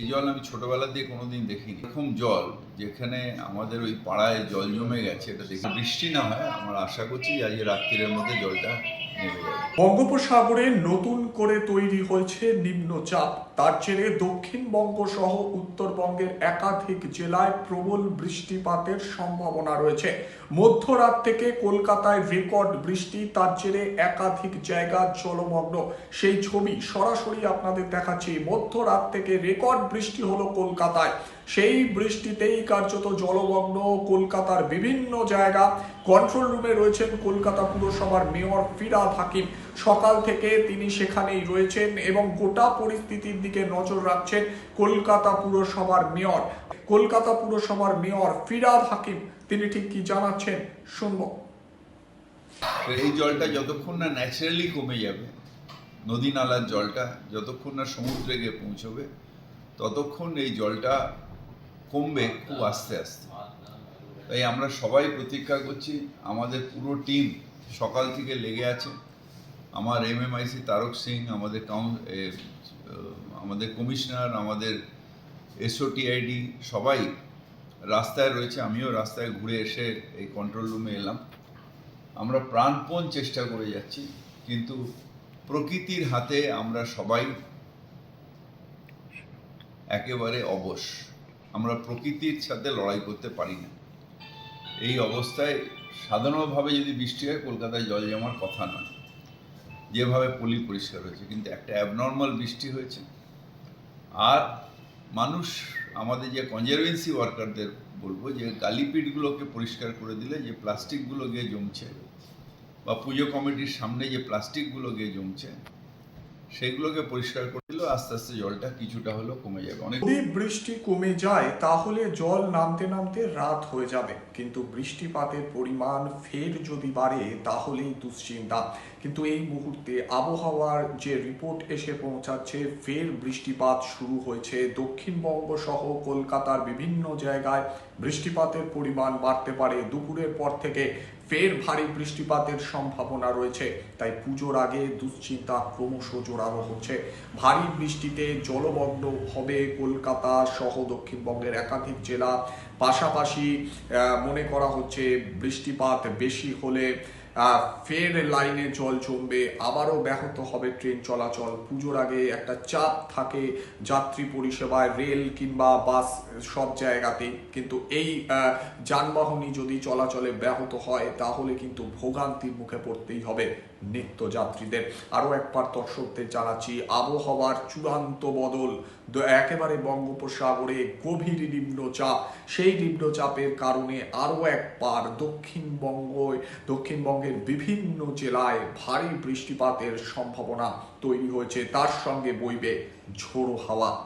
এই জল আমি ছোটবেলা দিয়ে কোনোদিন দেখিনি। এরকম জল যেখানে আমাদের ওই পাড়ায় জল জমে গেছে, এটা দেখে বৃষ্টি না হয়, আমরা আশা করছি আজকে রাত্রির মধ্যে জলটা বঙ্গোপসাগরে নতুন করে তৈরি হয়েছে নিম্নচাপ। তার জেরে দক্ষিণবঙ্গ সহ উত্তরবঙ্গের একাধিক জেলায় প্রবল বৃষ্টিপাতের সম্ভাবনা রয়েছে। মধ্যরাত থেকে কলকাতায় রেকর্ড বৃষ্টি, তার জেরে একাধিক জায়গা জলমগ্ন। সেই ছবি সরাসরি আপনাদের দেখাচ্ছি। মধ্যরাত থেকে রেকর্ড বৃষ্টি হলো কলকাতায়। সেই বৃষ্টিতেই কার্যত জলমগ্ন কলকাতার বিভিন্ন জায়গা। কন্ট্রোল রুমে রয়েছেন কলকাতা পুরসভার মেয়র ফিরাদ হাকিম। সকাল থেকে তিনি সেখানেই রয়েছেন এবং গোটা পরিস্থিতির দিকে নজর রাখছেন কলকাতা পুরসভার মেয়র। কলকাতা পুরসভার মেয়র ফিরাদ হাকিম, তিনি ঠিক কি জানাচ্ছেন? শুনব। এই জলটা যতক্ষণ না ন্যাচারালি কমে যাবে, নদী নালার জলটা যতক্ষণ না সমুদ্রে গিয়ে পৌঁছবে, ততক্ষণ এই জলটা কমবে খুব আস্তে আস্তে। তাই আমরা সবাই প্রতীক্ষা করছি, আমাদের পুরো টিম সকাল থেকে লেগে আছে। আমার এমএমআইসি তারক সিং, আমাদের কাউন আমাদের কমিশনার আমাদের এসওটিআইডি সবাই রাস্তায় রয়েছে। আমিও রাস্তায় ঘুরে এসে এই কন্ট্রোল রুমে এলাম। আমরা প্রাণপণ চেষ্টা করে যাচ্ছি, কিন্তু প্রকৃতির হাতে আমরা সবাই একেবারে অবশ। আমরা প্রকৃতির সাথে লড়াই করতে পারি না। এই অবস্থায় সাধারণভাবে যদি বৃষ্টি হয়, কলকাতায় জল জমার কথা নয়। যেভাবে পলি পরিষ্কার হয়েছে, কিন্তু একটা অ্যাবনর্মাল বৃষ্টি হয়েছে। আর মানুষ, আমাদের যে কনজারভেন্সি ওয়ার্কারদের বলব যে, গালিপিটগুলোকে পরিষ্কার করে দিলে যে প্লাস্টিকগুলো গিয়ে জমছে, বা পুজো কমিটির সামনে যে প্লাস্টিকগুলো গিয়ে জমছে, সেগুলোকে পরিষ্কার করে দিলেও আস্তে আস্তে জলটা কিছুটা হলেও কমে যাবে। অনেক যদি বৃষ্টি কমে যায়, তাহলে জল নামতে নামতে রাত হয়ে যাবে। কিন্তু বৃষ্টিপাতের পরিমাণ ফের যদি বাড়ে, তাহলেই দুশ্চিন্তা। কিন্তু এই মুহূর্তে আবহাওয়ার যে রিপোর্ট এসে পৌঁছাচ্ছে, ফের বৃষ্টিপাত শুরু হয়েছে। দক্ষিণবঙ্গ সহ কলকাতার বিভিন্ন জায়গায় বৃষ্টিপাতের পরিমাণ বাড়তে পারে। দুপুরের পর থেকে ফের ভারী বৃষ্টিপাতের সম্ভাবনা রয়েছে। তাই পুজোর আগে দুশ্চিন্তা ক্রমশ জোরালো হচ্ছে। ভারী বৃষ্টিতে জলমগ্ন হবে কলকাতা সহ দক্ষিণবঙ্গের একাধিক জেলা। পাশাপাশি মনে করা হচ্ছে বৃষ্টিপাত বেশি হলে ফের লাইনে জল জমবে, আবারও ব্যাহত হবে ট্রেন চলাচল। পুজোর আগে একটা চাপ থাকে যাত্রী পরিষেবায়, রেল কিংবা বাস সব জায়গাতেই কিন্তু এই যানবাহনই যদি চলাচলে ব্যাহত হয়, তাহলে কিন্তু ভোগান্তির মুখে পড়তেই হবে নিত্য যাত্রীদের আরও একবার দর্শকদের জানাচ্ছি, আবহাওয়ার চূড়ান্ত বদল। একেবারে বঙ্গোপসাগরে গভীর নিম্নচাপ। সেই নিম্নচাপের কারণে আরও একবার দক্ষিণবঙ্গ দক্ষিণবঙ্গের বিভিন্ন জেলায় ভারী বৃষ্টিপাতের সম্ভাবনা তৈরি হয়েছে। তার সঙ্গে বইবে ঝোড়ো হাওয়া।